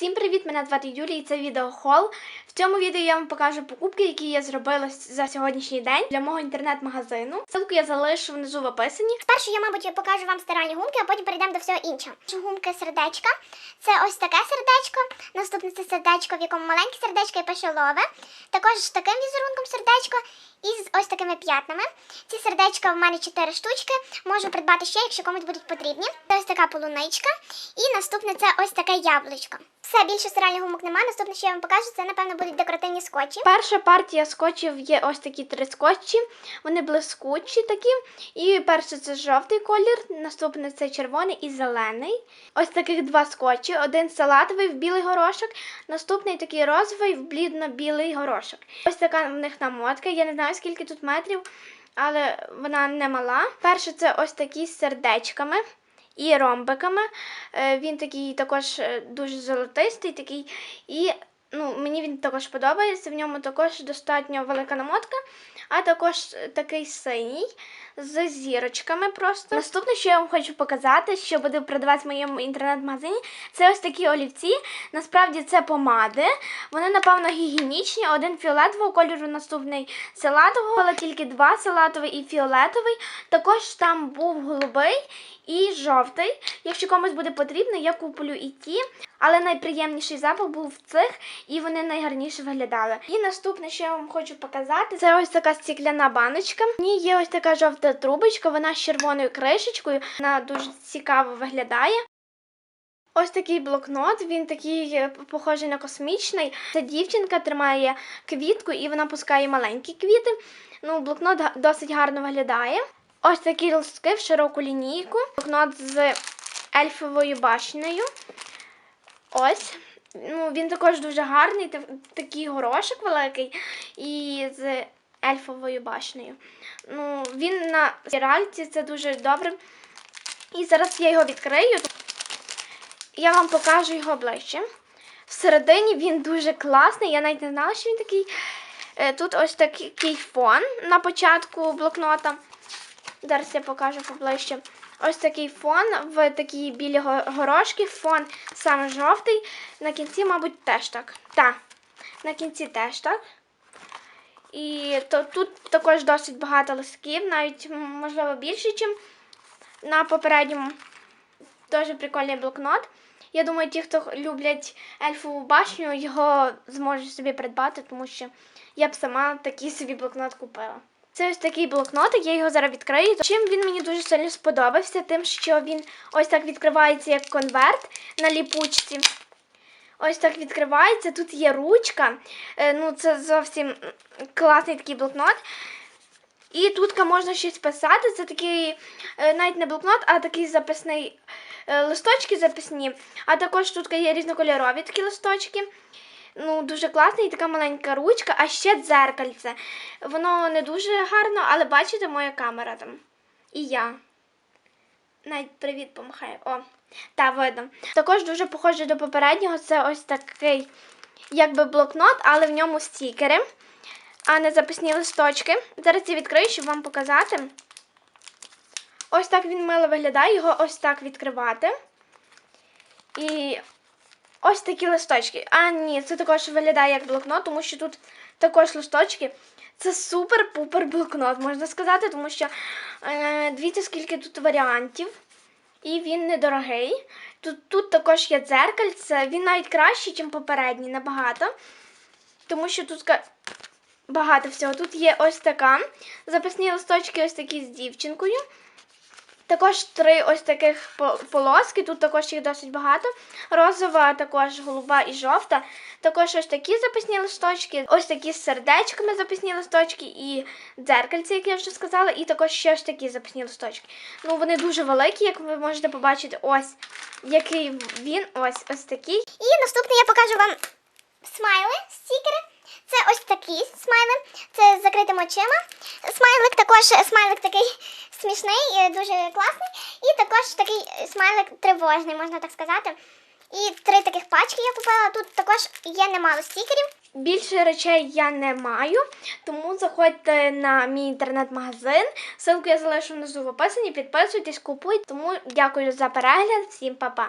Всім привіт! Мене звати Юлія і це відео хол. В цьому відео я вам покажу покупки, які я зробила за сьогоднішній день для мого інтернет-магазину. Ссылку я залишу внизу в описанні. Спершу я, мабуть, покажу вам стиральні гумки, а потім перейдемо до всього іншого. Гумки сердечка. Це ось таке сердечко. Наступне це сердечко, в якому маленьке сердечко і пешелове. Також з таким візерунком сердечко і з ось такими п'ятнами. Ці сердечка в мене 4 штучки. Можу придбати ще, якщо комусь будуть потрібні. Це ось така полуничка. І наступне це ось таке яблучко. Все, більше стиральних гумок немає. Наступне, що я вам покажу, це, напевно, будуть декоративні скотчі. Перша партія скотчів є ось такі три скотчі. Вони блискучі такі. І перше це жовтий колір, наступне це червоний і зелений. Ось таких два скотчі. Один салатовий в білий горошок, наступний такий розовий в блідно-білий горошок. Ось така в них намотка. Я не знаю, скільки тут метрів, але вона не мала. Перше це ось такі з сердечками. І ромбиками. Е, Він такий також е, дуже золотистий, такий. І ну, мені він також подобається. В ньому також достатньо велика намотка, а також е, такий синій з зірочками просто. Наступне, що я вам хочу показати, що буде продаватися в моєму інтернет-магазині, це ось такі олівці. Насправді це помади. Вони, напевно, гігієнічні. Один фіолетового кольору, наступний салатового, але тільки два салатовий і фіолетовий. Також там був голубий і жовтий. Якщо комусь буде потрібно, я куплю і ті. Але найприємніший запах був в цих, і вони найгарніше виглядали. І наступне, що я вам хочу показати, це ось така стекляна баночка. В ній є ось така жовта трубочка, вона з червоною кришечкою. Вона дуже цікаво виглядає. Ось такий блокнот, він такий е, похожий на космічний. Ця дівчинка тримає квітку і вона пускає маленькі квіти. Ну, блокнот досить гарно виглядає. Ось такі листки в широку лінійку. Блокнот з ельфовою башнею. Ось. Ну, він також дуже гарний, такий горошок великий і з ельфовою башнею. Ну, він на спіральці, це дуже добре. І зараз я його відкрию. Я вам покажу його ближче. Всередині він дуже класний. Я навіть не знала, що він такий. Е, Тут ось такий фон на початку блокнота. Зараз я покажу поближче. Ось такий фон в такі білі горошки. Фон саме жовтий. На кінці, мабуть, теж так. Так, на кінці теж так. І то, тут також досить багато листків, навіть можливо більше, ніж на попередньому. Дуже прикольний блокнот. Я думаю, ті, хто люблять ельфову башню, його зможуть собі придбати, тому що я б сама такий собі блокнот купила. Це ось такий блокнотик, я його зараз відкрию. Чим він мені дуже сильно сподобався, тим, що він ось так відкривається як конверт на ліпучці. Ось так відкривається. Тут є ручка. Е, Ну, це зовсім класний такий блокнот. І тут можна щось писати. Це такий е, навіть не блокнот, а такий записний е, листочки записні. А також тут є різнокольорові такі листочки. Ну, дуже класний, і така маленька ручка, а ще дзеркальце. Воно не дуже гарно, але бачите, моя камера там. І я. Навіть привіт помахаю. О, та видно. Також дуже похоже до попереднього. Це ось такий, якби блокнот, але в ньому стікери, а не записні листочки. Зараз я відкрию, щоб вам показати. Ось так він мило виглядає, його ось так відкривати. І ось такі листочки. А, ні, це також виглядає як блокнот, тому що тут також листочки. Це супер-пупер блокнот, можна сказати, тому що е, дивіться, скільки тут варіантів. І він недорогий. Тут, тут також є дзеркальце, він навіть кращий, ніж попередній, набагато. Тому що тут багато всього. Тут є ось така. Записні листочки ось такі з дівчинкою. Також три ось таких по- полоски, тут також їх досить багато. Розова, також голуба і жовта. Також ось такі записні листочки, ось такі з сердечками записні листочки і дзеркальце, як я вже сказала, і також ще ось такі записні листочки. Ну, вони дуже великі, як ви можете побачити, ось який він, ось ось такий. І наступне я покажу вам смайли, стікери. Це ось такі смайли, це з закритими очима. Смайлик також смайлик такий смішний, і дуже класний. І також такий смайлик тривожний, можна так сказати. І три таких пачки я купила. Тут також є немало стікерів. Більше речей я не маю, тому заходьте на мій інтернет-магазин. Ссылку я залишу внизу в описанні, підписуйтесь, купуйте. Тому дякую за перегляд, всім па-па.